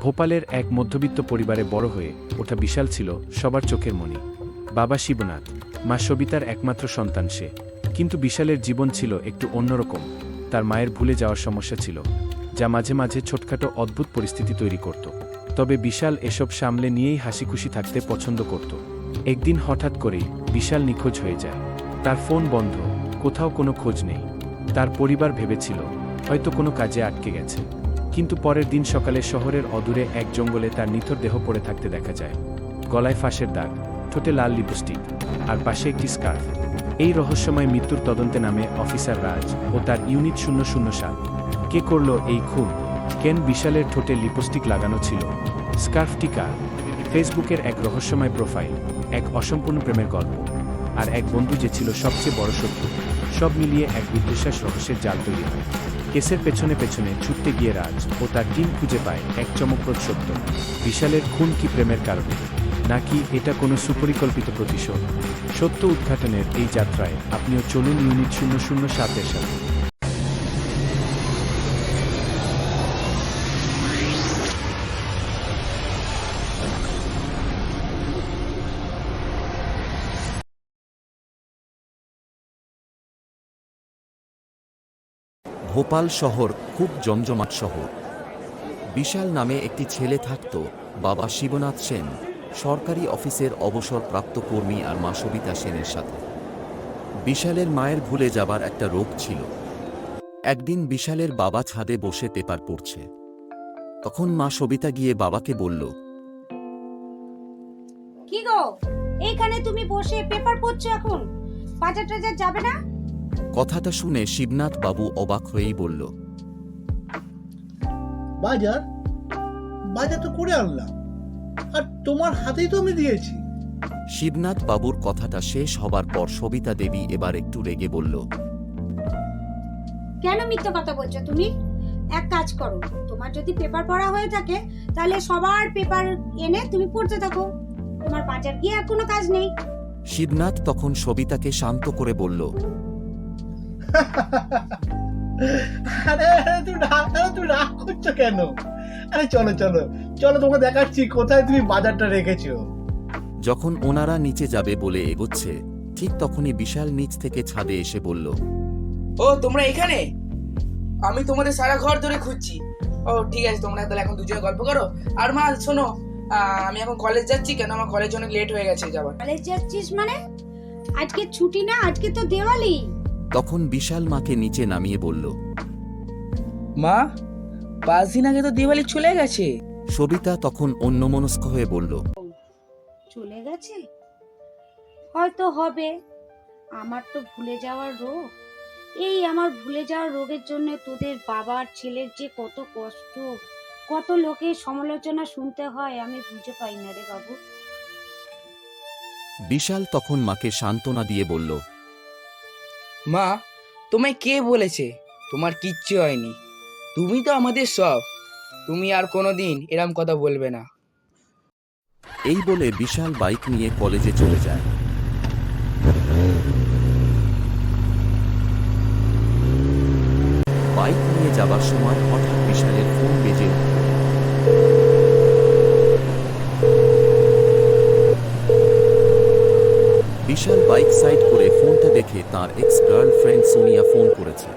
ভোপালের এক মধ্যবিত্ত পরিবারে বড় হয়ে ওঠা বিশাল ছিল সবার চোখের মণি। বাবা শিবনাথ, মা সবিতার একমাত্র সন্তান সে। কিন্তু বিশালের জীবন ছিল একটু অন্যরকম। তার মায়ের ভুলে যাওয়ার সমস্যা ছিল, যা মাঝে মাঝে ছোটখাটো অদ্ভুত পরিস্থিতি তৈরি করত। তবে বিশাল এসব সামলে নিয়েই হাসি খুশি থাকতে পছন্দ করত। একদিন হঠাৎ করেই বিশাল নিখোঁজ হয়ে যায়। তার ফোন বন্ধ, কোথাও কোনো খোঁজ নেই। তার পরিবার ভেবেছিল, হয়তো কোনো কাজে আটকে গেছে। কিন্তু পরের দিন সকালে শহরের অদূরে এক জঙ্গলে তার নিথর দেহ পড়ে থাকতে দেখা যায়। গলায় ফাঁসের দাগ, ঠোঁটে লাল লিপস্টিক, আর পাশে একটি স্কার্ফ। এই রহস্যময় মৃত্যুর তদন্তে নামে অফিসার রাজ ও তার ইউনিট শূন্য শূন্য সাত কে করল এই খুন? কেন বিশালের ঠোঁটে লিপস্টিক লাগানো ছিল? স্কার্ফটি কার? ফেসবুকের এক রহস্যময় প্রোফাইল, এক অসম্পূর্ণ প্রেমের গল্প, আর এক বন্ধু যে ছিল সবচেয়ে বড় শত্রু। সব মিলিয়ে এক উদ্দেশ্বাস রহস্যের জাল তৈরি হয়। কেসের পেছনে পেছনে ছুটতে গিয়ে রাজ ও তার টিম খুঁজে পায় এক চমকপ্রদ সত্য। বিশালের খুন কি প্রেমের কারণে। নাকি এটা কোনো সুপরিকল্পিত প্রতিশোধ? সত্য উদ্ঘাটনের এই যাত্রায় আপনিও চলুন ইউনিট শূন্য শূন্য সাতের সাথে। ভোপাল শহর খুব জমজমাট শহর। বিশাল নামে একটি ছেলে থাকত, বাবা শিবনাথ সেন, সরকারি অফিসের অবসরপ্রাপ্ত কর্মী আর মা সবিতা সেনের সাথে। বিশালের মায়ের ভুলে যাবার একটা রোগ ছিল। একদিন বিশালের বাবা ছাদে বসে পেপার পড়ছে। তখন মা সবিতা গিয়ে বাবাকে বলল, কি গো? এইখানে তুমি বসে পেপার পড়ছো এখন? বাজার টাজার যাবে না? কথাটা শুনে শিবনাথ বাবু অবাক হয়েই বলল বাজার বাজার তো করে আনলাম। আর তোমার হাতেই তো আমি দিয়েছি। শিবনাথ বাবুর কথাটা শেষ হবার পর সবিতা দেবী এবার একটু রেগে বলল কেন মিথ্যা কথা বলছো তুমি? এক কাজ করো তোমার যদি পেপার পড়া হয়ে থাকে তাহলে সবার পেপার এনে তুমি পড়তে থাকো। তোমার বাজার গিয়ে আর কোনো কাজ নেই। শিবনাথ তখন সবিতাকে শান্ত করে বলল আরে তুই রাগ আরে তুই রাগ করছ কেন? আরে চলো চলো চলো তোমাকে দেখাচ্ছি কোথায় তুমি বাজারটা রেখেছো। যখন ওনারা নিচে যাবে বলে এগোচ্ছে ঠিক তখনই বিশাল নিচ থেকে ছাদে এসে বলল ও তোমরা এখানে? আমি তোমাদের সারা ঘর ধরে খুঁজছি। ও ঠিক আছে তোমরা তাহলে এখন দুজনে গল্প করো। আর মা শোনো আহ, আমি এখন কলেজ যাচ্ছি কেন? আমার কলেজ অনেক লেট হয়ে গেছে যাবার কলেজ যাচ্ছিস মানে? আজকে ছুটি না আজকে তো দেওয়ালি। তখন বিশাল মাকে নিচে নামিয়ে বলল মা পাঁচ দিন আগে তো দিওয়ালি চলে গেছে। সবিতা তখন অন্যমনস্ক হয়ে বলল চলে গেছে? হয়তো হবে। আমার তো ভুলে যাওয়ার রোগ। এই আমার ভুলে যাওয়ার রোগের জন্য তোদের বাবার ছেলের যে কত কষ্ট কত লোকের সমালোচনা শুনতে হয় আমি বুঝে পাই না রে বাবু। বিশাল তখন মাকে সান্ত্বনা দিয়ে বলল মা, তোমায় কে বলেছে? তোমার কিচ্ছু হয়নি। তুমি তো আমাদের সব। তুমি আর কোনোদিন এরম কথা বলবে না। এই বলে বিশাল বাইক নিয়ে কলেজে চলে যায়। বাইক নিয়ে যাবার সময় হঠাৎ বিশালের ফোন বেজে উঠল। বিশাল বাইক সাইড করে ফোনটা দেখে তার এক্স গার্লফ্রেন্ড সোনিয়া ফোন করেছে।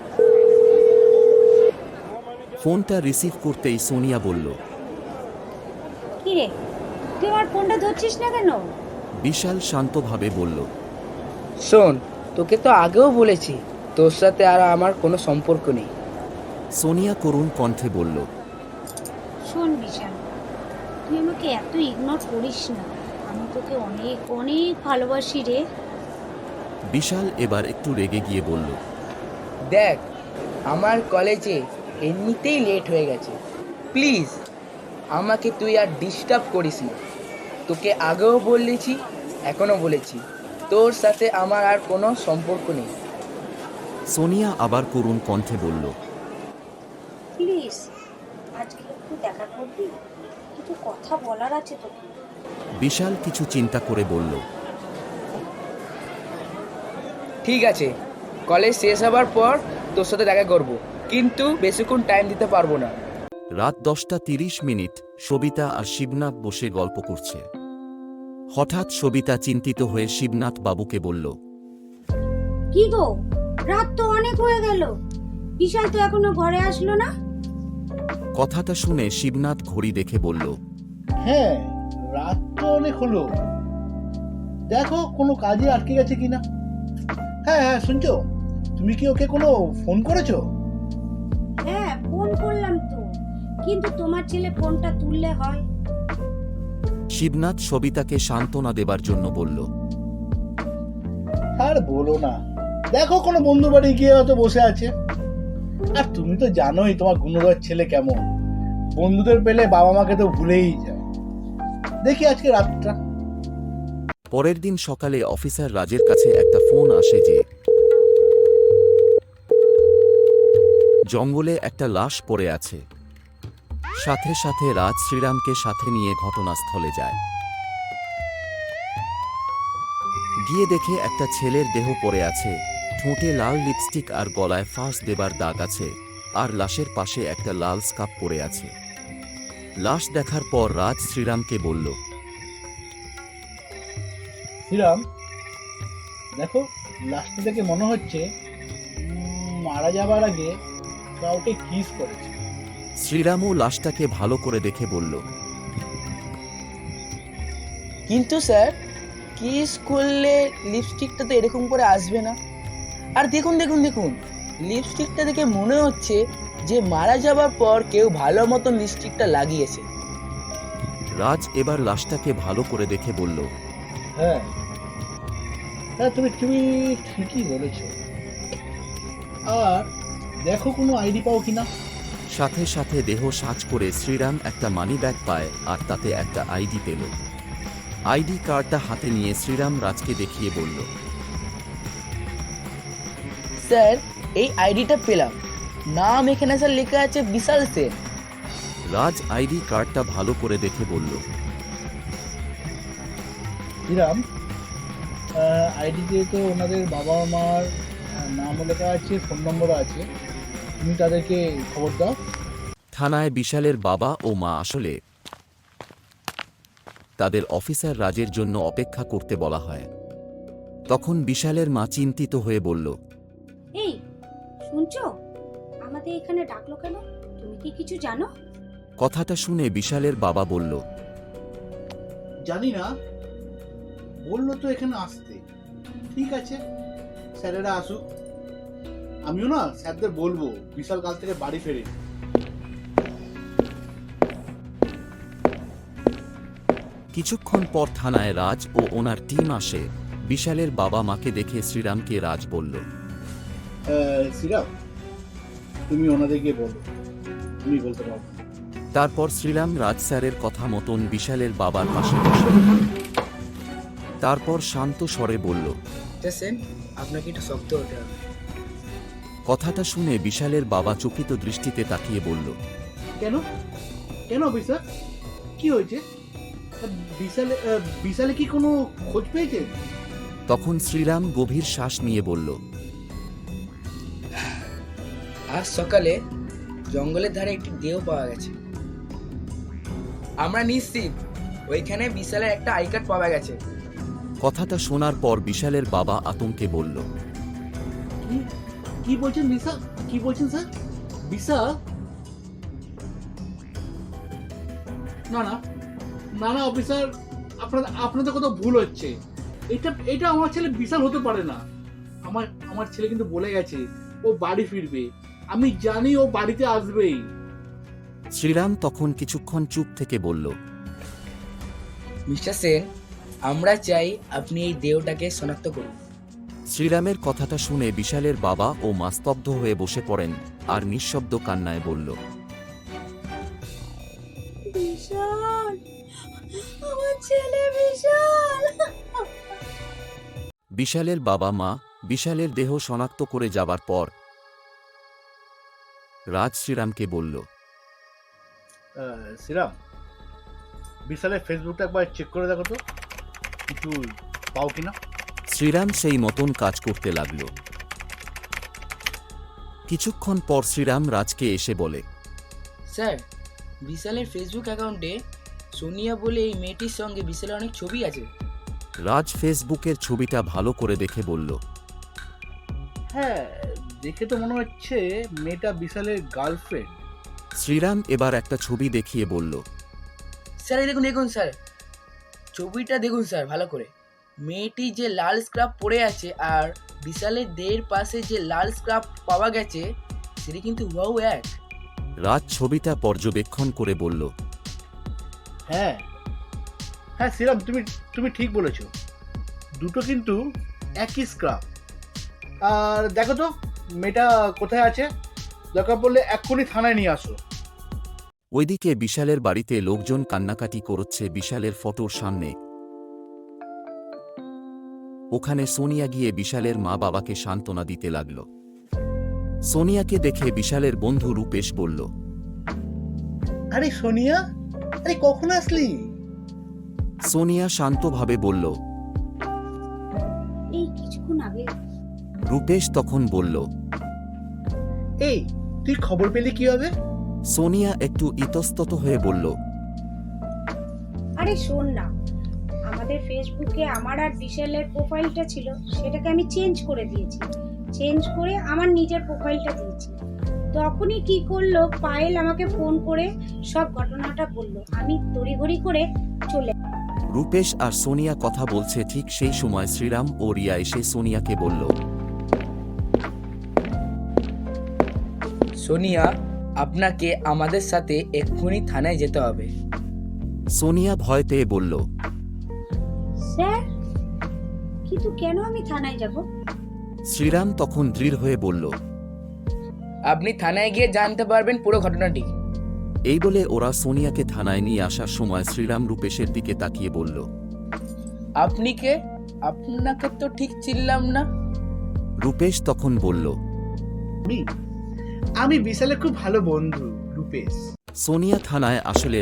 ফোনটা রিসিভ করতেই সোনিয়া বলল কি রে তুই আমার ফোনটা ধরছিস না কেন? বিশাল শান্তভাবে বলল শোন তোকে তো আগেও বলেছি তোর সাথে আর আমার কোনো সম্পর্ক নেই। সোনিয়া করুণ কণ্ঠে বলল শোন বিশাল তুই আমাকে এত ইগনোর করিস না। আমি তোকে অনেক অনেক ভালোবাসি রে। বিশাল এবার একটু রেগে গিয়ে বলল দেখ আমার কলেজে এমনিতেই লেট হয়ে গেছে। প্লিজ আমাকে তুই আর ডিস্টার্ব করিস না। তোকে আগেও বলেছি এখনও বলেছি। তোর সাথে আমার আর কোনো সম্পর্ক নেই। সোনিয়া আবার করুণ কণ্ঠে বলল প্লিজ আজকে একটু দেখা করবি? কিছু কথা বলার আছে তোকে। বিশাল কিছু চিন্তা করে বলল ঠিক আছে কলেজ শেষ হবার পর তোর সাথে দেখা করব কিন্তু বেশিক্ষণ টাইম দিতে পারব না। রাত দশটা তিরিশ মিনিট সবিতা আর শিবনাথ বসে গল্প করছে। হঠাৎ সবিতা চিন্তিত হয়ে শিবনাথ বাবুকে বলল কি গো রাত তো অনেক হয়ে গেল। বিশাল তো এখনও ঘরে আসলো না? কথাটা শুনে শিবনাথ ঘড়ি দেখে বলল হ্যাঁ রাত তো অনেক হলো। দেখো কোনো কাজে আটকে গেছে কিনা। হ্যাঁ হ্যাঁ শুনছো? তুমি কি ওকে কোনো ফোন করেছ? হ্যাঁ ফোন করলাম তো। কিন্তু তোমার ছেলে ফোনটা তুললে হয়। শিবনাথ সবিতাকে সান্ত্বনা দেবার জন্য বলল আর বলো না। দেখো কোনো বন্ধু বাড়ি গিয়ে হয়তো বসে আছে। আর তুমি তো জানোই তোমার গুণধর ছেলে কেমন। বন্ধুদের পেলে বাবা মাকে তো ভুলেই যায়। দেখি আজকে রাতটা। পরের দিন সকালে অফিসার রাজের কাছে একটা ফোন আসে যে, জঙ্গলে একটা লাশ পড়ে আছে। সাথে সাথে রাজ শ্রীরামকে সাথে নিয়ে ঘটনাস্থলে যায়। গিয়ে দেখে একটা ছেলের দেহ পড়ে আছে। ঠোঁটে লাল লিপস্টিক আর গলায় ফাঁস দেবার দাগ আছে। আর লাশের পাশে একটা লাল স্কাপ পড়ে আছে। লাশ দেখার পর রাজ শ্রীরামকে বলল শ্রীরাম দেখো লাস্টে দেখে মনে হচ্ছে মারা যাবার আগে কাউকে কিস করেছে। শ্রীরামও লাশটাকে ভালো করে দেখে বলল কিন্তু স্যার কিস করলে লিপস্টিকটা তো এরকম করে আসবে না। আর দেখুন দেখুন দেখুন লিপস্টিকটা দেখে মনে হচ্ছে যে মারা যাবার পর কেউ ভালো মতন লিপস্টিকটা লাগিয়েছে। রাজ এবার লাশটাকে ভালো করে দেখে বলল হ্যাঁ। হ্যাঁ তুমি তুমি ঠিকই বলেছ। আর দেখো কোনো আইডি পাও কিনা। সাথে সাথে দেহ সাজ করে শ্রীরাম একটা মানি ব্যাগ পায় আর তাতে একটা আইডি পেল। আইডি কার্ডটা হাতে নিয়ে শ্রীরাম রাজকে দেখিয়ে বলল স্যার এই আইডিটা পেলাম। নাম এখানে স্যার লেখা আছে বিশাল সেন। রাজ আইডি কার্ডটা ভালো করে দেখে বলল। শ্রীরাম আইডিতে তো ওনাদের বাবা মার নাম লেখা আছে ফোন নম্বরও আছে তুমি তাদেরকে খবর দাও। থানায় বিশালের বাবা ও মা আসলে তাদের অফিসার রাজের জন্য অপেক্ষা করতে বলা হয়। তখন বিশালের মা চিন্তিত হয়ে বলল এই শুনছো? আমাদের এখানে ডাকলো কেন? তুমি কি কিছু জানো? কথাটা শুনে বিশালের বাবা বলল জানি না। বলল তো এখানে আসতে। ঠিক আছে স্যারেরা আসুক। আমিও না স্যারদের বলব বিশাল কাল থেকে বাড়ি ফেরে। কিছুক্ষণ পর থানায় রাজ ও ওনার টিম আসে। বিশালের বাবা মাকে দেখে শ্রীরামকে রাজ বলল শ্রীরাম তুমি ওনাদেরকে বলো। তুমি বলতে পারব। না। তারপর শ্রীরাম রাজ স্যারের কথা মতন বিশালের বাবার পাশে বসে। তারপর শান্ত স্বরে বলল আপনাকে একটু শক্ত হতে হবে। কথাটা শুনে বিশালের বাবা চকিত দৃষ্টিতে তাকিয়ে বলল কেন? কেন অফিসার? কি হয়েছে? বিশালে বিশালে কি কোনো খোঁজ পেয়েছে? তখন শ্রীরাম গভীর শ্বাস নিয়ে বলল আজ সকালে জঙ্গলের ধারে একটি দেহ পাওয়া গেছে। আমরা নিশ্চিত ওইখানে বিশালের একটা আই কার্ড পাওয়া গেছে। কথাটা শোনার পর বিশালের বাবা আতঙ্কে বলল কি? কি বলছেন বিশাল? কি বলছেন স্যার? বিশাল? না না। না না অফিসার আপনাদের আপনাদের কত ভুল হচ্ছে। এটা এটা আমার ছেলে বিশাল হতে পারে না। আমার আমার ছেলে কিন্তু বলে গেছে ও বাড়ি ফিরবে। আমি জানি ও বাড়িতে আসবেই। শ্রীরাম তখন কিছুক্ষণ চুপ থেকে বলল মিস্টার সেন আমরা চাই আপনি এই দেহটাকে শনাক্ত করুন। শ্রীরামের কথাটা শুনে বিশালের বাবা ও মা স্তব্ধ হয়ে বসে পড়েন আর নিঃশব্দ কান্নায় বলল বিশাল আমার ছেলে বিশাল। বিশালের বাবা মা বিশালের দেহ শনাক্ত করে যাবার পর রাজ শ্রীরামকে বলল শ্রীরাম বিশালের ফেসবুকটা একবার চেক করে দেখো তো কিছু পাও কিনা? শ্রীরাম সেই মতন কাজ করতে লাগল। কিছুক্ষণ পর শ্রীরাম রাজকে এসে বলে স্যার বিশালের ফেসবুক অ্যাকাউন্টে সোনিয়া বলে এই মেয়েটির সঙ্গে বিশালের অনেক ছবি আছে। রাজ ফেসবুকের ছবিটা ভালো করে দেখে বলল হ্যাঁ দেখে তো মনে হচ্ছে মেয়েটা বিশালের গার্লফ্রেন্ড শ্রীরাম এবার একটা ছবি দেখিয়ে বলল স্যার এই দেখুন দেখুন স্যার। ছবিটা দেখুন স্যার ভালো করে। মেয়েটি যে লাল স্ক্রাব পরে আছে আর বিশালের দেহের পাশে যে লাল স্ক্রাব পাওয়া গেছে সেটি কিন্তু হুয়াও এক। রাজ ছবিটা পর্যবেক্ষণ করে বলল হ্যাঁ। হ্যাঁ সিরাম তুমি তুমি ঠিক বলেছ। দুটো কিন্তু একই স্ক্রাব আর দেখো তো মেয়েটা কোথায় আছে? দরকার পড়লে এক্ষুনি থানায় নিয়ে আসো। ওইদিকে বিশালের বাড়িতে লোকজন কান্নাকাটি করছে বিশালের ফটোর সামনে। ওখানে সোনিয়া গিয়ে বিশালের মা বাবাকে সান্ত্বনা দিতে লাগল। সোনিয়াকে দেখে বিশালের বন্ধু রূপেশ বলল আরে সোনিয়া? আরে কখন আসলি? সোনিয়া শান্তভাবে বলল রূপেশ তখন বলল এই তুই খবর পেলি কি হবে সোনিয়া একটু ইতস্তত হয়ে বলল আরে শোন না আমাদের ফেসবুকে আমার আর বিশালের প্রোফাইলটা ছিল সেটাকে আমি চেঞ্জ করে দিয়েছি। চেঞ্জ করে আমার নিজের প্রোফাইলটা দিয়েছি। তখনই কি করল পায়েল আমাকে ফোন করে সব ঘটনাটা বলল। আমি তড়িঘড়ি করে চলে রূপেশ আর সোনিয়া কথা বলছে ঠিক সেই সময় শ্রীরাম ও রিয়া এসে সোনিয়াকে বলল সোনিয়া আপনাকে আমাদের সাথে এক্ষুনি থানায় যেতে হবে। সোনিয়া ভয় পেয়ে বলল স্যার কিন্তু কেন আমি থানায় যাব? শ্রীরাম তখন দৃঢ় হয়ে বলল আপনি থানায় গিয়ে জানতে পারবেন পুরো ঘটনাটি। এই বলে ওরা সোনিয়াকে থানায় নিয়ে আসার সময় শ্রীরাম রূপেশের দিকে তাকিয়ে বলল আপনি কে? আপনাকে তো ঠিক চিনলাম না। রূপেশ তখন বলল আমি বিশালের খুব ভালো বন্ধু রূপেশ। সোনিয়া থানায় আসলে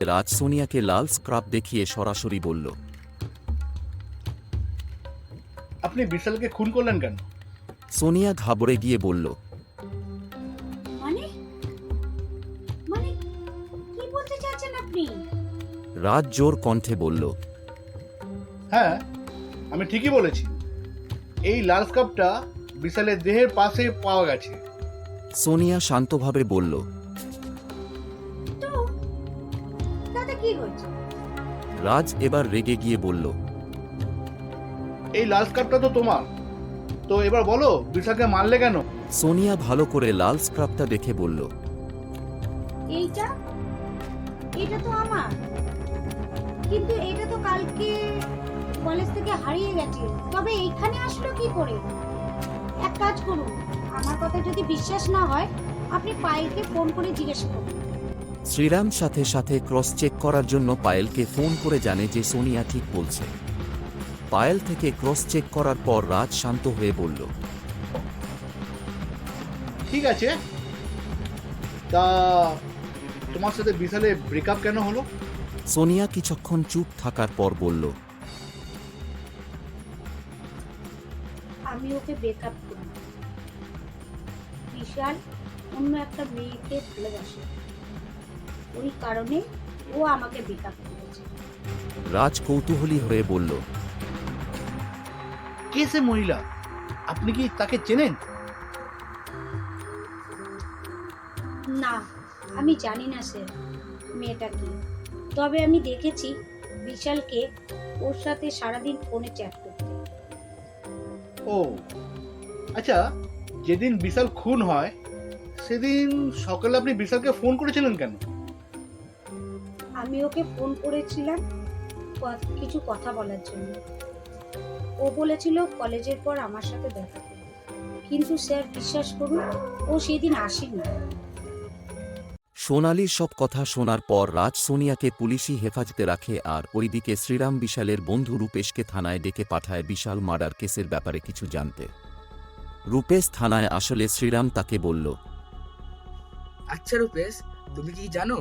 রাজ সোনিয়াকে লাল স্ক্রাব দেখিয়ে সরাসরি বলল আপনি বিশালকে খুন করলেন কেন? সোনিয়া ঘাবড়ে গিয়ে বলল মানে? মানে কি বলতে চাচ্ছেন আপনি? রাজ জোর কণ্ঠে বলল হ্যাঁ আমি ঠিকই বলেছি। এই লাল স্কাপটা বিশালের দেহের পাশে পাওয়া গেছে। সোনিয়া শান্তভাবে বলল তো তাতে কি হয়েছে? রাজ এবার রেগে গিয়ে বলল এই লাল স্কাপটা তো তোমার। তো এবার বলো বিশালকে মারলে কেন? সোনিয়া ভালো করে লাল স্ক্রাবটা দেখে বলল এইটা? এটা তো আমার। কিন্তু এটা তো কালকে কলেজ থেকে হারিয়ে গেছে। তবে এইখানে আসলো কি করে? এক কাজ করুন আমার কথা যদি বিশ্বাস না হয় আপনি পায়েলকে ফোন করে জিজ্ঞেস করুন। শ্রীরাম সাথে সাথে ক্রস চেক করার জন্য পায়েলকে ফোন করে জানে যে সোনিয়া ঠিক বলছে। পায়েল থেকে ক্রস চেক করার পর রাজ শান্ত হয়ে বলল ঠিক আছে। তা তোমার সাথে বিশালের ব্রেকআপ কেন হলো? সোনিয়া কিছুক্ষণ চুপ থাকার পর বলল আমি ওকে ব্রেকআপ করি। বিশাল অন্য একটা মেয়েকে ভালোবাসে। ওই কারণে ও আমাকে ব্রেকআপ করেছে। রাজ কৌতূহলী হয়ে বলল কে সে মহিলা? আপনি কি তাকে চেনেন? না আমি জানি না স্যার মেয়েটা কি। তবে আমি দেখেছি বিশালকে ওর সাথে সারাদিন ফোনে চ্যাট করতে। ও। আচ্ছা যেদিন বিশাল খুন হয়, সেদিন সকালে আপনি বিশালকে ফোন করেছিলেন কেন? আমি ওকে ফোন করেছিলাম কিছু কথা বলার জন্য। ও বলেছিল কলেজের পর আমার সাথে দেখা কিন্তু স্যার বিশ্বাস করুন, ও সেদিন আসেনি। সোনালির সব কথা শোনার পর রাজ সোনিয়াকে পুলিশি হেফাজতে রাখে আর ওইদিকে শ্রীরাম বিশালের বন্ধু রূপেশকে থানায় ডেকে পাঠায় বিশাল মার্ডার কেসের ব্যাপারে কিছু জানতে। রূপেশ থানায় আসলে শ্রীরাম তাকে বলল আচ্ছা রূপেশ তুমি কি জানো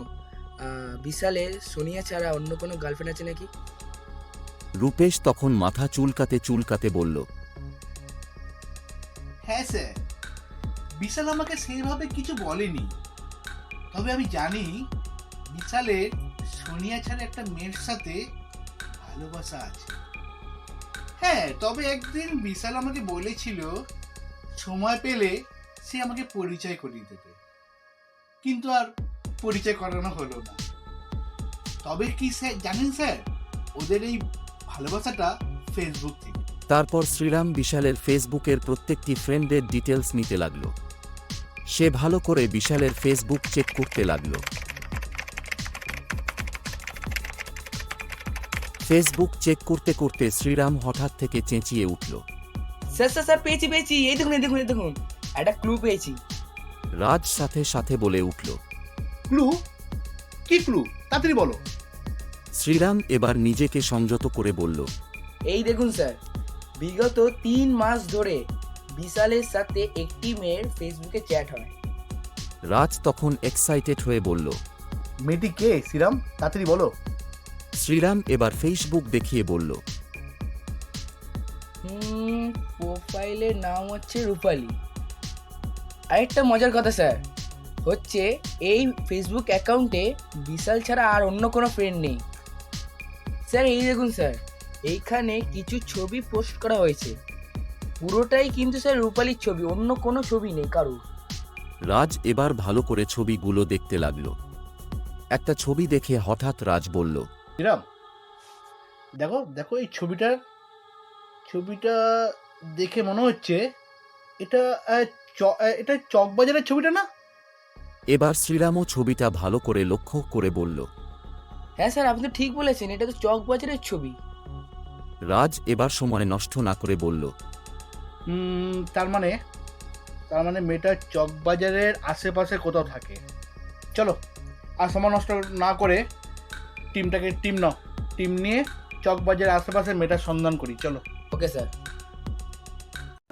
বিশালের সোনিয়া ছাড়া অন্য কোনো গার্লফ্রেন্ড আছে নাকি? রূপেশ তখন মাথা চুলকাতে চুলকাতে বলল হ্যাঁ স্যার বিশাল আমাকে সেইভাবে কিছু বলেনি। তবে আমি জানি বিশালের সোনিয়া ছাড়া একটা মেয়ের সাথে ভালোবাসা আছে। হ্যাঁ তবে একদিন বিশাল আমাকে বলেছিল, সময় পেলে সে আমাকে পরিচয় করিয়ে দেবে। কিন্তু আর পরিচয় করানো হলো না। তবে কি স্যার জানেন স্যার? ওদের এই ভালোবাসাটা ফেসবুক থেকে। তারপর শ্রীরাম বিশালের ফেসবুকের প্রত্যেকটি ফ্রেন্ডের ডিটেলস নিতে লাগল। সে ভালো করে বিশালের ফেসবুক চেক করতে লাগল। ফেসবুক চেক করতে করতে শ্রীরাম হঠাৎ থেকে চেঁচিয়ে উঠল। স্যার স্যার স্যার পেয়েছি পেয়েছি। এই দেখুন এই দেখুন এই দেখুন। একটা ক্লু পেয়েছি। রাজ সাথে সাথে বলে উঠল ক্লু? কি ক্লু? তাড়াতাড়ি বলো। শ্রীরাম এবার নিজেকে সংযত করে বলল এই দেখুন স্যার। বিগত তিন মাস ধরে বিশালের সাথে একটি মেয়ের ফেসবুকে চ্যাট হয়। রাজ তখন এক্সাইটেড হয়ে বলল মেয়েটি কে? শ্রীরাম? তাড়াতাড়ি বলো। শ্রীরাম এবার ফেসবুক দেখিয়ে বলল হুম প্রোফাইলের নাম হচ্ছে রূপালী। আরেকটা মজার কথা স্যার হচ্ছে এই ফেসবুক অ্যাকাউন্টে বিশাল ছাড়া আর অন্য কোনো ফ্রেন্ড নেই। স্যার এই দেখুন স্যার এইখানে কিছু ছবি পোস্ট করা হয়েছে। পুরোটাই কিন্তু স্যার রূপালীর ছবি অন্য কোনো ছবি নেই কারোর। রাজ এবার ভালো করে ছবিগুলো দেখতে লাগল। একটা ছবি দেখে হঠাৎ রাজ বলল শ্রীরাম দেখো দেখো এই ছবিটার ছবিটা দেখে মনে হচ্ছে এটা আহ, চ- আহ, এটা চকবাজারের ছবিটা না? এবার শ্রীরামও ছবিটা ভালো করে লক্ষ্য করে বলল হ্যাঁ স্যার আপনি তো ঠিক বলেছেন এটা তো চকবাজারের ছবি। রাজ এবার সময় নষ্ট না করে বলল তার মানে তার মানে মেয়েটা চকবাজারের আশেপাশে কোথাও থাকে। চলো আর সময় নষ্ট না করে টিমটাকে টিম নাও। টিম নিয়ে চকবাজারের আশেপাশে মেয়েটার সন্ধান করি চলো। Okay sir.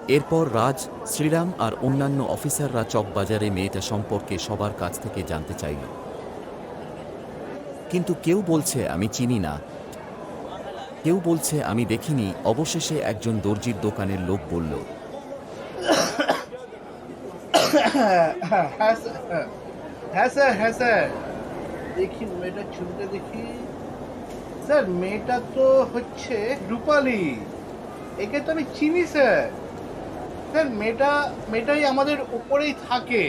এরপর রাজ শ্রীরাম আর অন্যান্য অফিসাররা চকবাজারে মেয়েটা সম্পর্কে সবার কাছ থেকে জানতে চাইল। কিন্তু কেউ বলছে আমি চিনি না। কেউ বলছে, আমি দেখিনি। অবশেষে একজন দর্জির দোকানের লোক বলল হ্যাঁ স্যার হ্যাঁ। স্যার হ্যাঁ স্যার। দেখি, মেয়েটার ছবিটা দেখি। স্যার, মেয়েটা তো হচ্ছে রূপালী। একে তো আমি চিনি, স্যার। স্যার, মেয়েটা, মেয়েটাই আমাদের উপরেই থাকে।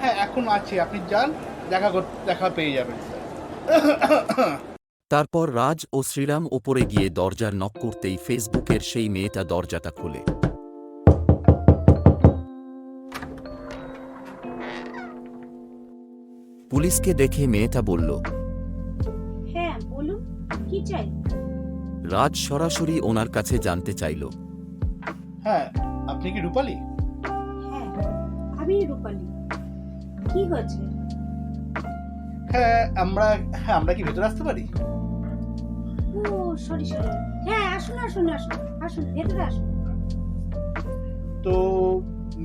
হ্যাঁ এখন আছে। আপনি যান, দেখা দেখা পেয়ে যাবেন, স্যার। তারপর রাজ ও শ্রীরাম ওপরে গিয়ে দরজার নক করতেই ফেসবুকের সেই মেয়েটা দরজাটা খোলে। পুলিশকে দেখে মেয়েটা বলল হ্যাঁ বলুন কি চাই? রাজ সরাসরি ওনার কাছে জানতে চাইল হ্যাঁ আপনি কি রূপালী? হ্যাঁ আমি রূপালী। কি হয়েছে? হ্যাঁ আমরা হ্যাঁ আমরা কি ভেতরে আসতে পারি? সরি সরি হ্যাঁ আসুন আসুন আসুন আসুন ভেতরে আসুন। তো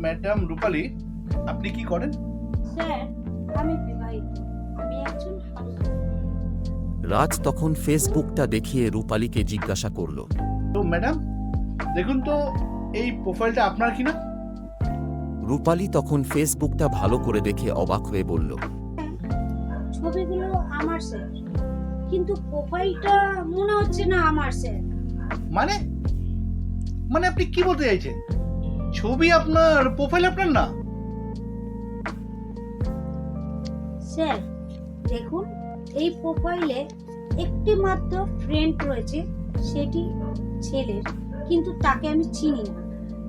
ম্যাডাম রূপালী আপনি কি করেন? স্যার আমি বিবাহিত। আমি একজন রাজ তখন ফেসবুকটা দেখিয়ে রূপালীকে জিজ্ঞাসা করল। তো ম্যাডাম দেখুন তো এই প্রোফাইলটা আপনার কিনা? রূপালী তখন ফেসবুকটা ভালো করে দেখে অবাক হয়ে বলল ছবিগুলো আমার স্যার। কিন্তু প্রোফাইলটা মনে হচ্ছে না আমার স্যার মানে? মানে আপনি কি বলতে চাইছেন? ছবি আপনার প্রোফাইল আপনার না? স্যার দেখুন এই প্রোফাইলে একটি মাত্র ফ্রেন্ড রয়েছে সেটি ছেলের কিন্তু তাকে আমি চিনি না।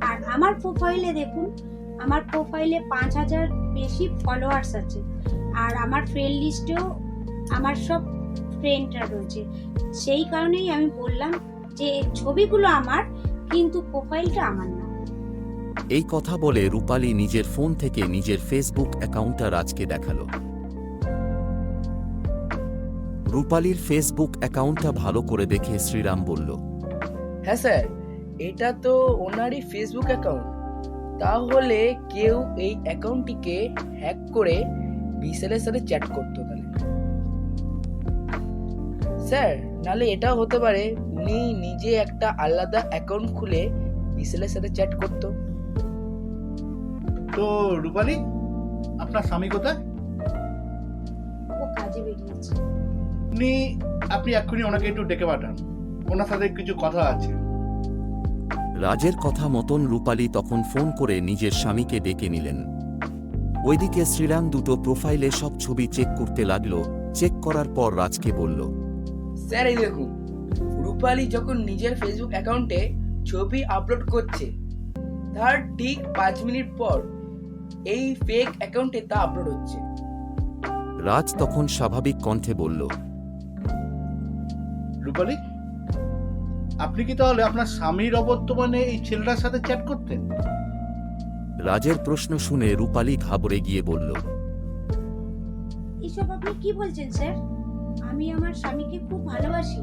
আর আমার প্রোফাইলে দেখুন আমার প্রোফাইলে পাঁচ হাজার বেশি ফলোয়ার্স আছে। আর আমার ফ্রেন্ড লিস্টেও আমার সব ফ্রেন্ডরা রয়েছে। সেই কারণেই আমি বললাম যে ছবিগুলো আমার কিন্তু প্রোফাইলটা আমার না। এই কথা বলে রূপালী নিজের ফোন থেকে নিজের ফেসবুক অ্যাকাউন্টটা রাজকে দেখাল। রূপালীর ফেসবুক অ্যাকাউন্টটা ভালো করে দেখে শ্রীরাম বলল হ্যাঁ স্যার এটা তো ওনারই ফেসবুক অ্যাকাউন্ট তাহলে কেউ এই অ্যাকাউন্টটিকে হ্যাক করে বিশালের সাথে চ্যাট করতো তাহলে স্যার নালে এটাও হতে পারে উনি নিজে একটা আলাদা অ্যাকাউন্ট খুলে বিশালের সাথে চ্যাট করতো। তো রূপালী আপনার স্বামী কোথায়? ও কাজে বেরিয়েছে। আপনি আপনি এক্ষুনি ওনাকে একটু ডেকে পাঠান। ওনার সাথে কিছু কথা আছে। রাজের কথা মতন রূপালী তখন ফোন করে নিজের স্বামীকে ডেকে নিলেন। ওইদিকে শ্রীরাম দুটো প্রোফাইলে সব ছবি চেক করতে লাগল। চেক করার পর রাজকে বলল স্যার এই দেখুন রূপালী যখন নিজের ফেসবুক অ্যাকাউন্টে ছবি আপলোড করছে তার ঠিক পাঁচ মিনিট পর এই ফেক অ্যাকাউন্টে তা আপলোড হচ্ছে। রাজ তখন স্বাভাবিক কণ্ঠে বলল রূপালী আপনি কি তাহলে আপনার স্বামীর অবর্তমানে এই ছেলেটার সাথে চ্যাট করতেন? রাজের প্রশ্ন শুনে রূপালী ঘাবড়ে গিয়ে বলল এসব আপনি কি বলছেন স্যার? আমি আমার স্বামীকে খুব ভালোবাসি।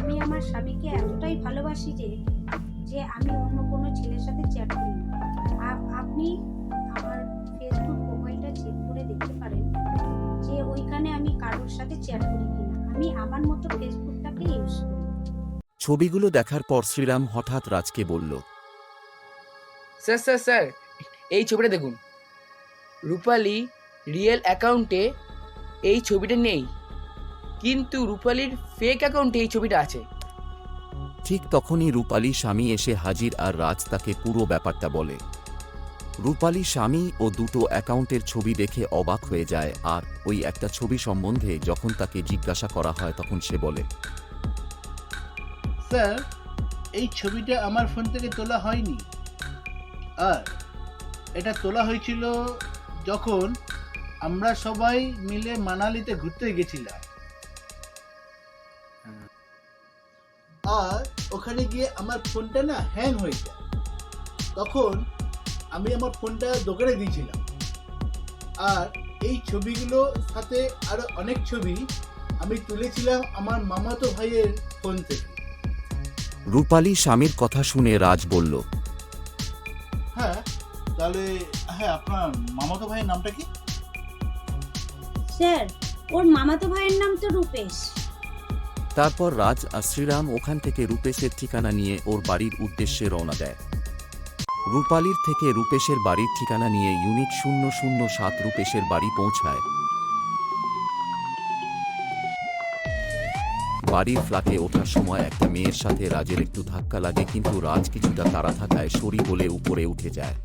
আমি আমার স্বামীকে এতটাই ভালোবাসি যে যে আমি অন্য কোনো ছেলের সাথে চ্যাট করি আপনি আমার ফেসবুক প্রোফাইলটা চেক করে দেখতে পারেন যে ওইখানে আমি কারোর সাথে চ্যাট করি কিনা। আমি আমার মতো ফেসবুকটাকে ইউজ করি। ছবিগুলো দেখার পর শ্রীরাম হঠাৎ রাজকে বলল স্যার স্যার স্যার এই ছবিটা দেখুন। রূপালী রিয়েল অ্যাকাউন্টে এই ছবিটা নেই। কিন্তু রূপালির ফেক অ্যাকাউন্টে এই ছবিটা আছে। ঠিক তখনই রূপালী স্বামী এসে হাজির আর রাজ তাকে পুরো ব্যাপারটা বলে। রূপালী স্বামী ও দুটো অ্যাকাউন্টের ছবি দেখে অবাক হয়ে যায় আর ওই একটা ছবি সম্বন্ধে যখন তাকে জিজ্ঞাসা করা হয় তখন সে বলে স্যার এই ছবিটা আমার ফোন থেকে তোলা হয়নি। আর এটা তোলা হয়েছিল যখন আমরা সবাই মিলে মানালিতে ঘুরতে গেছিলাম। আর ওখানে গিয়ে আমার ফোনটা না হ্যাং হয়ে যায়। তখন আমি আমার ফোনটা দোকানে দিয়েছিলাম। আর এই ছবিগুলো সাথে আরও অনেক ছবি আমি তুলেছিলাম আমার মামাতো ভাইয়ের ফোন থেকে। রূপালী স্বামীর কথা শুনে রাজ বলল হ্যাঁ তাহলে হ্যাঁ আপনার মামাতো ভাইয়ের নামটা কি? স্যার, ওর মামাতো ভাইয়ের নাম তো রূপেশ। তারপর রাজ আর শ্রীরাম ওখান থেকে রূপেশের ঠিকানা নিয়ে ওর বাড়ির উদ্দেশ্যে রওনা দেয়। রূপালীর থেকে রূপেশের বাড়ির ঠিকানা নিয়ে ইউনিট শূন্য শূন্য সাত রূপেশের বাড়ি পৌঁছায়। বাড়ির ফ্ল্যাটে ওঠার সময় একটা মেয়ের সাথে রাজের একটু ধাক্কা লাগে, কিন্তু রাজ কিছুটা তাড়া থাকায় সরি বলে উপরে উঠে যায়।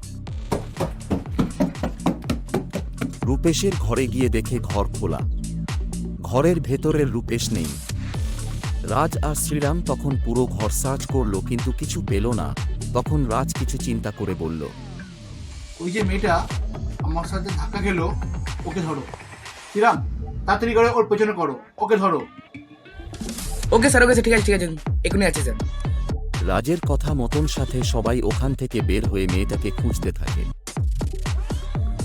রূপেশের ঘরে গিয়ে দেখে ঘর খোলা। ঘরের ভেতরের রূপেশ নেই। রাজ আর শ্রীরাম তখন পুরো ঘর সার্চ করল কিন্তু কিছু পেল না। তখন রাজ কিছু চিন্তা করে বলল ওই যে মেয়েটা আমার সাথে ধাক্কা গেল ওকে ধরো। শ্রীরাম তাড়াতাড়ি করে ওর পেছনে করো ওকে ধরো। ওকে স্যার ওকে স্যার ঠিক আছে ঠিক আছে এখনই আছে স্যার। রাজের কথা মতন সাথে সবাই ওখান থেকে বের হয়ে মেয়েটাকে খুঁজতে থাকে।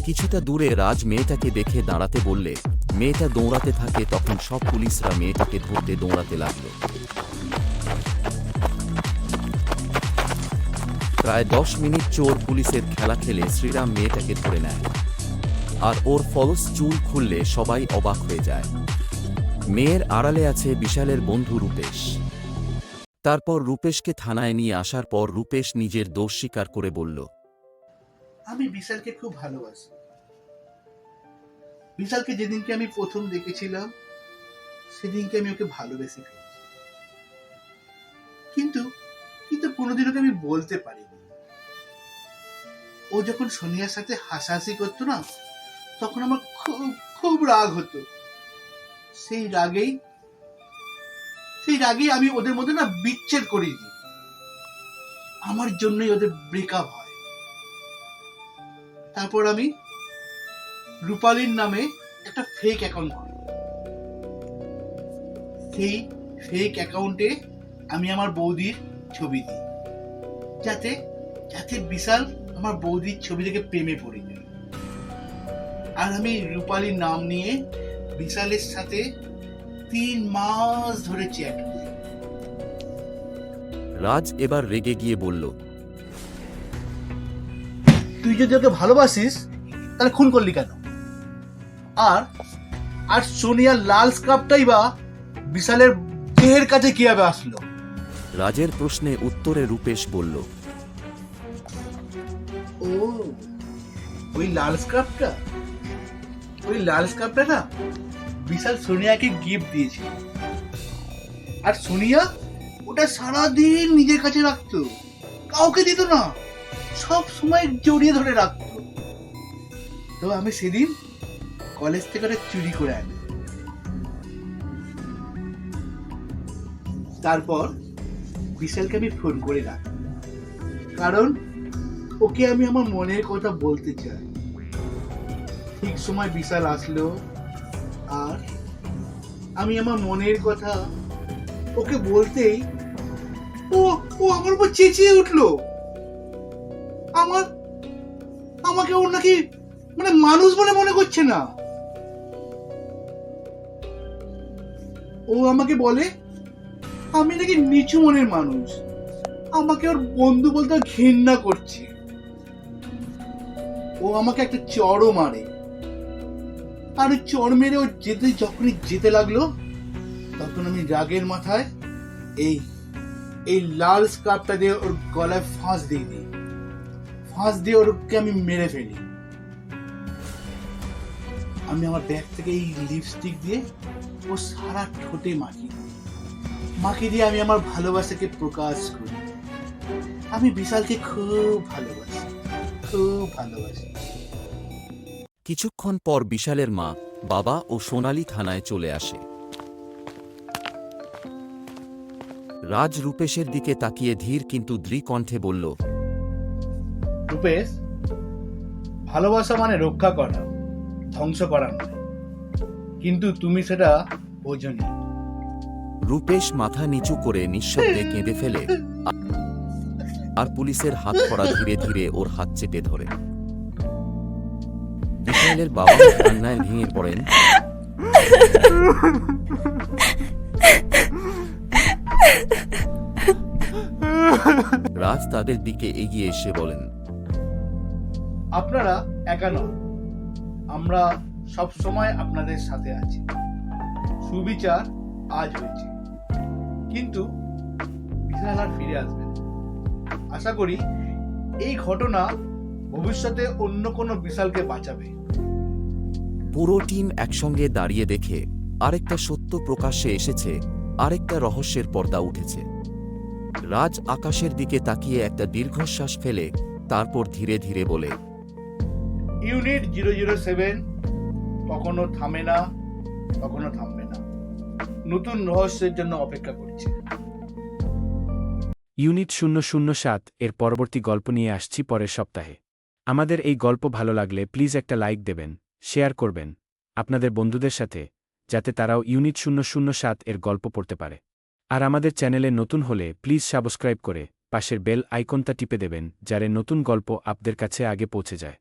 কিছুটা দূরে রাজ মেয়েটাকে দেখে দাঁড়াতে বললে, মেয়েটা দৌড়াতে থাকে তখন সব পুলিশরা মেয়েটাকে ধরতে দৌড়াতে লাগল। প্রায় দশ মিনিট চোর পুলিশের খেলা খেলে শ্রীরাম মেয়েটাকে ধরে নেয়। আর ওর ফলস চুল খুললে সবাই অবাক হয়ে যায়। মেয়ের আড়ালে আছে বিশালের বন্ধু রূপেশ। তারপর রূপেশকে থানায় নিয়ে আসার পর রূপেশ নিজের দোষ স্বীকার করে বলল আমি বিশালকে খুব ভালোবাসি। বিশালকে যেদিনকে আমি প্রথম দেখেছিলাম, সেদিনকে আমি ওকে ভালোবেসে ফেলেছি। কিন্তু কিন্তু কোনোদিন ওকে আমি বলতে পারিনি। ও যখন সোনিয়ার সাথে হাসাহাসি করতো না, তখন আমার খুব খুব রাগ হতো। সেই রাগেই সেই রাগেই আমি ওদের মধ্যে না বিচ্ছেদ করে দিই আমার জন্যই ওদের ব্রেকআপ হয়। তারপর আমি রূপালীর নামে একটা ফেক অ্যাকাউন্ট করি সেই ফেক অ্যাকাউন্টে আমি আমার বৌদির ছবি দিই। যাতে যাতে বিশাল আমার বৌদির ছবি থেকে প্রেমে পড়ে যায়। আর আমি রূপালীর নাম নিয়ে বিশালের সাথে তিন মাস ধরে চ্যাট রাজ এবার রেগে গিয়ে বলল যদি ওকে ভালোবাসিস তাহলে খুন করলি কেন? আর আর সোনিয়ার লাল স্কার্ফটাই বা বিশালের দেহের কাছে কীভাবে আসলো? রাজের প্রশ্নে উত্তরে রূপেশ বলল ও ওই লাল স্ক্রাফটা? ওই লাল স্ক্রাফটা না বিশাল সোনিয়াকে গিফট দিয়েছে আর সোনিয়া ওটা সারাদিন নিজের কাছে রাখতো। কাউকে দিত না। সব সময় জড়িয়ে ধরে রাখতো। তো আমি সেদিন কলেজ থেকে ওটা চুরি করে আনি। তারপর বিশালকে আমি ফোন করে ডাক। কারণ ওকে আমি আমার মনের কথা বলতে চাই। ঠিক সময় বিশাল আসলো আর আমি আমার মনের কথা ওকে বলতেই ও ও আমার উপর চেঁচিয়ে উঠল। আমার, আমাকে ওর নাকি মানে মানুষ বলে মনে করছে না। ও আমাকে বলে, আমি নাকি নিচু মনের মানুষ। আমাকে ওর বন্ধু বলতে ঘৃণা করছে। ও আমাকে একটা চড়ও মারে। আর চড় মেরে ও যেতে, যখনই যেতে লাগল, তখন আমি রাগের মাথায় এই এই লাল স্কার্ফটা দিয়ে ওর গলায় ফাঁস দিয়ে দিই। ফাঁস দিয়ে ওরকে আমি মেরে ফেলি। আমি আমার ব্যাগ থেকে এই লিপস্টিক দিয়ে ও সারা ঠোঁটে মাখি। মাখিয়ে দিয়ে আমি আমার ভালোবাসাকে প্রকাশ করি। আমি বিশালকে খুব ভালোবাসি খুব ভালোবাসি। কিছুক্ষণ পর বিশালের মা বাবা ও সোনালী থানায় চলে আসে। রাজ রূপেশের দিকে তাকিয়ে ধীর কিন্তু দৃকণ্ঠে বলল রূপেশ ভালোবাসা মানে রক্ষা করা, ধ্বংস করা নয়। কিন্তু তুমি সেটা বোঝনি। রূপেশ মাথা নিচু করে নিঃশব্দে কেঁদে ফেলে, আর পুলিশের হাত পড়া ধীরে ধীরে ওর হাত চেপে ধরে। বিশালের বাবা কান্নায় ভেঙে পড়েন। রাজ তাদের দিকে এগিয়ে এসে বলেন আপনারা একা নন। আমরা সব সময় আপনাদের সাথে আছি। সুবিচার আজ হয়েছে। কিন্তু বিশাল আর ফিরে আসবে আশা করি এই ঘটনা ভবিষ্যতে অন্য কোনো বিশালকে বাঁচাবে। পুরো টিম একসঙ্গে দাঁড়িয়ে দেখে আরেকটা সত্য প্রকাশ্যে এসেছে, আরেকটা রহস্যের পর্দা উঠেছে। রাজ আকাশের দিকে তাকিয়ে একটা দীর্ঘশ্বাস ফেলে, তারপর ধীরে ধীরে বলে ইউনিট জিরো জিরো সেভেন কখনো থামে না, কখনো থামবে না। নতুন রহস্যের জন্য অপেক্ষা করছে। ইউনিট শূন্য শূন্য সাত এর পরবর্তী গল্প নিয়ে আসছি পরের সপ্তাহে। আমাদের এই গল্প ভালো লাগলে প্লিজ একটা লাইক দেবেন, শেয়ার করবেন, আপনাদের বন্ধুদের সাথে, যাতে তারাও ইউনিট শূন্য শূন্য সাত এর গল্প পড়তে পারে। আর আমাদের চ্যানেলে নতুন হলে প্লিজ সাবস্ক্রাইব করে পাশের বেল আইকনটা টিপে দেবেন, যারে নতুন গল্প আপনাদের কাছে আগে পৌঁছে যায়।